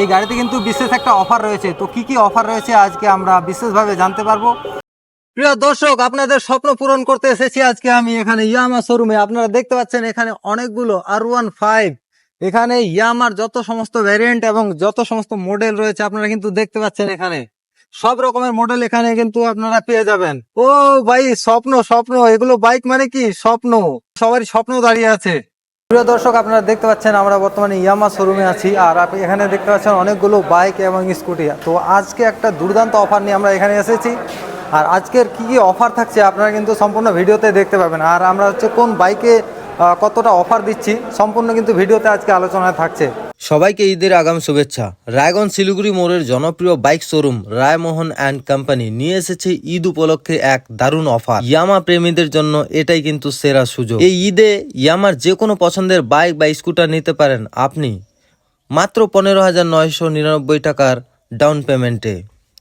এই গাড়িতে কিন্তু বিশেষ একটা অফার রয়েছে। তো কি কি অফার রয়েছে আজকে আমরা বিশেষভাবে জানতে পারব। প্রিয় দর্শক, আপনাদের স্বপ্ন পূরণ করতে এসেছি আজকে আমি এখানে ইয়ামা শোরুমে। আপনারা দেখতে পাচ্ছেন এখানে অনেকগুলো আর ওয়ান ফাইভ এখানে ইয়ামার যত সমস্ত ভ্যারিয়েন্ট এবং যত সমস্ত মডেল রয়েছে আপনারা কিন্তু দেখতে পাচ্ছেন এখানে। সব রকমের মডেল এখানে কিন্তু আপনারা পেয়ে যাবেন। ও ভাই, স্বপ্ন স্বপ্ন। এগুলো বাইক মানে কি? স্বপ্ন। সবারই স্বপ্ন দাঁড়িয়ে আছে। প্রিয় দর্শক, আপনারা দেখতে পাচ্ছেন আমরা বর্তমানে ইয়ামা শোরুমে আছি আর আপনি এখানে দেখতে পাচ্ছেন অনেকগুলো বাইক এবং স্কুটি তো আজকে একটা দুর্দান্ত অফার নিয়ে আমরা এখানে এসেছি। আর আজকের কি কি অফার থাকছে আপনারা কিন্তু সম্পূর্ণ ভিডিওতে দেখতে পাবেন। আর আমরা হচ্ছে কোন বাইকে কতটা অফার দিচ্ছি, সম্পূর্ণ কিন্তু ভিডিওতে আজকে আলোচনায় থাকছে। সবাইকে ঈদের আগাম শুভেচ্ছা। রায়গঞ্জ শিলিগুড়ি মোড়ের জনপ্রিয় bike showroom Raymohan and company নিয়ে এসেছে ঈদ উপলক্ষে এক দারুণ অফার। ইয়ামা প্রেমীদের জন্য এটাই কিন্তু সেরা সুযোগ। এই ঈদে ইয়ামার যে কোনো পছন্দের বাইক বা স্কুটার নিতে পারেন আপনি। মাত্র পনেরো হাজার নয়শো নিরানব্বই টাকার ডাউন পেমেন্টে।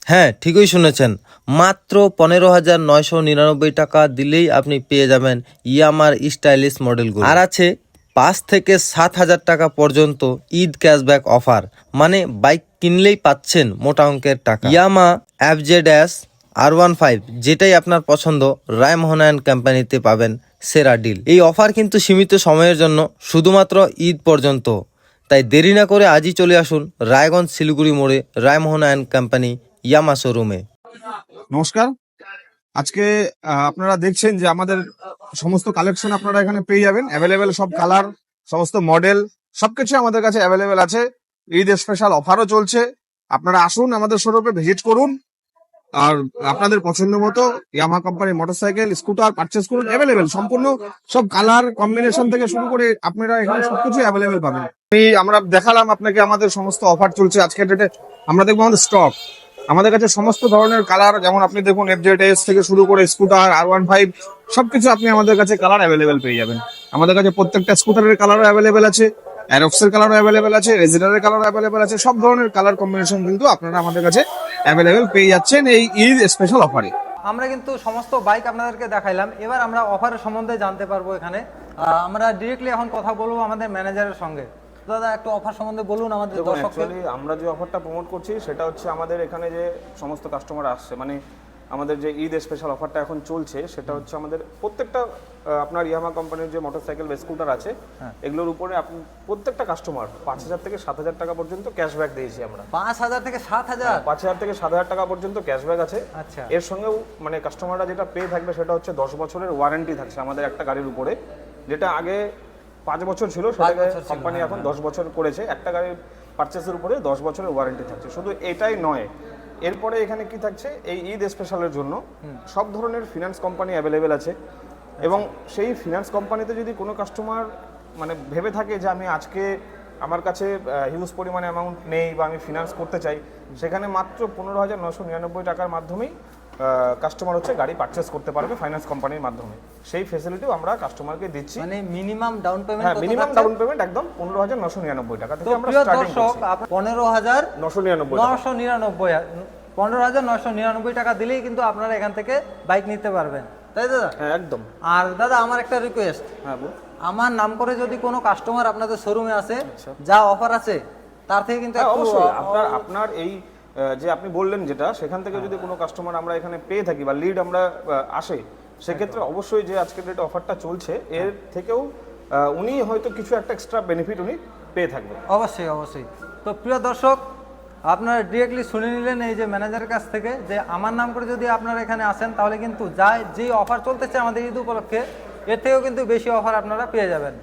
হ্যাঁ ঠিকই শুনেছেন। মাত্র পনেরো হাজার নয়শো নিরানব্বই টাকা দিলেই আপনি পেয়ে যাবেন ইয়ামার স্টাইলিশ মডেলগুলো। আর আছে পাঁচ থেকে সাত হাজার টাকা পর্যন্ত ঈদ ক্যাশব্যাক অফার। মানে বাইক কিনলেই পাচ্ছেন মোটা অঙ্কের টাকা। Yamaha FZ S R one five, যেটাই আপনার পছন্দ রায়মোহন অ্যান্ড কোম্পানিতে পাবেন সেরা ডিল। এই অফার কিন্তু সীমিত সময়ের জন্য শুধুমাত্র ঈদ পর্যন্ত। তাই দেরি না করে আজই চলে আসুন রায়গঞ্জ শিলিগুড়ি মোড়ে রায়মোহন অ্যান্ড কোম্পানি ইয়ামা শোরুমে। নমস্কার আজকে আপনারা দেখছেন যে আমাদের সমস্ত কালেকশন আপনারা এখানে পেয়ে যাবেন। অ্যাভেলেবেল সব কালার সমস্ত মডেল সবকিছু আমাদের কাছে অ্যাভেলেবেল আছে। ঈদ স্পেশাল অফারও চলছে। আপনারা আসুন আমাদের শোরুমে ভিজিট করুন। আর আপনাদের পছন্দ মতো ইয়ামা কোম্পানির মোটরসাইকেল স্কুটার পারচেস করুন। অ্যাভেলেবেল সম্পূর্ণ সব কালার কম্বিনেশন থেকে শুরু করে আপনারা এখানে সবকিছু অ্যাভেলেবেল পাবেন। আমরা দেখালাম আপনাকে আমাদের সমস্ত অফার চলছে আজকের ডেটে আমরা দেখব আমাদের স্টক আমাদের কাছে সমস্ত ধরনের কালার যেমন আপনি দেখুন এফজেড এস থেকে শুরু করে স্কুটার আর ওয়ান ফাইভ সবকিছু আপনি আমাদের কাছে কালার অ্যাভেলেবেল পেয়ে যাবেন। আমাদের কাছে প্রত্যেকটা স্কুটারের কালারও অ্যাভেলেবেল আছে অ্যারক্সের কালারও অ্যাভেলেবেল আছে রেজিনারের কালারও অ্যাভেলেবেল আছে, সব ধরনের কালার কম্বিনেশন কিন্তু আপনারা আমাদের কাছে অ্যাভেলেবেল পেয়ে যাচ্ছেন এই ঈদ স্পেশাল অফারে আমরা কিন্তু সমস্ত বাইক আপনাদেরকে দেখাইলাম, এবার আমরা অফারের সম্বন্ধে জানতে পারব এখানে। আমরা ডিরেক্টলি এখন কথা বলব আমাদের ম্যানেজারের সঙ্গে। দাদা একটু অফার সম্বন্ধে বলুন আমাদের অ্যাকচুয়ালি আমরা যে অফারটা প্রমোট করছি সেটা হচ্ছে আমাদের এখানে যে সমস্ত কাস্টমার আসছে মানে আমাদের যে ঈদ স্পেশাল অফারটা এখন চলছে সেটা হচ্ছে আমাদের প্রত্যেকটা আপনার ইয়ামা কোম্পানির যে মোটরসাইকেল বা স্কুটার আছে হ্যাঁ। এগুলোর উপরে আপনি প্রত্যেকটা কাস্টমার পাঁচ হাজার থেকে সাত হাজার টাকা পর্যন্ত ক্যাশব্যাক দিয়েছি আমরা। পাঁচ হাজার থেকে সাত হাজার? পাঁচ হাজার থেকে সাত হাজার টাকা পর্যন্ত ক্যাশব্যাক আছে। আচ্ছা। এর সঙ্গেও মানে কাস্টমাররা যেটা পেয়ে থাকবে সেটা হচ্ছে দশ বছরের ওয়ারেন্টি থাকছে আমাদের একটা গাড়ির উপরে যেটা আগে পাঁচ বছর ছিল বছর হ্যাঁ, কোম্পানি এখন দশ বছর করেছে। একটা গাড়ির পারচেসের উপরে দশ বছরের ওয়ারেন্টি থাকছে। শুধু এটাই নয় এরপরে এখানে কি থাকছে? এই ঈদ স্পেশালের জন্য সব ধরনের ফিনান্স কোম্পানি অ্যাভেলেবেল আছে। এবং সেই ফিনান্স কোম্পানিতে যদি কোনো কাস্টমার মানে ভেবে থাকে যে আমি আজকে আমার কাছে হিউজ পরিমাণে অ্যামাউন্ট নেই বা আমি ফিনান্স করতে চাই সেখানে মাত্র পনেরো হাজার নশো নিরানব্বই টাকার মাধ্যমেই কাস্টমার হচ্ছে গাড়ি পারচেস করতে পারবে ফাইন্যান্স কোম্পানির মাধ্যমে। সেই ফেসিলিটিও আমরা কাস্টমারকে দিচ্ছি। মানে মিনিমাম ডাউন পেমেন্ট হ্যাঁ মিনিমাম ডাউন পেমেন্ট একদম পনেরো হাজার নশো নিরানব্বই টাকা থেকে আমরা স্টার্টিং করছি। পনেরো হাজার নশো নিরানব্বই নশো নিরানব্বই পনেরো হাজার নশো নিরানব্বই টাকা দিলেই কিন্তু আপনারা এখান থেকে বাইক নিতে পারবেন। তাই দাদা? হ্যাঁ একদম। আর দাদা আমার একটা রিকোয়েস্ট হ্যাঁ বল আমার নাম করে যদি কোনো কাস্টমার আপনাদের শোরুমে আসে যা অফার আছে তার থেকে কিন্তু হ্যাঁ অবশ্যই। আপনার আপনার এই যে আপনি বললেন যেটা সেখান থেকে যদি কোনো কাস্টমার আমরা এখানে পেয়ে থাকি বা লিড আমরা আসে সেক্ষেত্রে অবশ্যই যে আজকের ডেটে অফারটা চলছে এর থেকেও উনি হয়তো কিছু একটা এক্সট্রা বেনিফিট উনি পেয়ে থাকবেন। অবশ্যই অবশ্যই। তো প্রিয় দর্শক আপনারা ডিরেক্টলি শুনে নিলেন এই যে ম্যানেজারের কাছ থেকে যে আমার নাম করে যদি আপনারা এখানে আসেন তাহলে কিন্তু যা যেই অফার চলতেছে আমাদের ঈদ উপলক্ষে এর থেকেও কিন্তু বেশি অফার আপনারা পেয়ে যাবেন।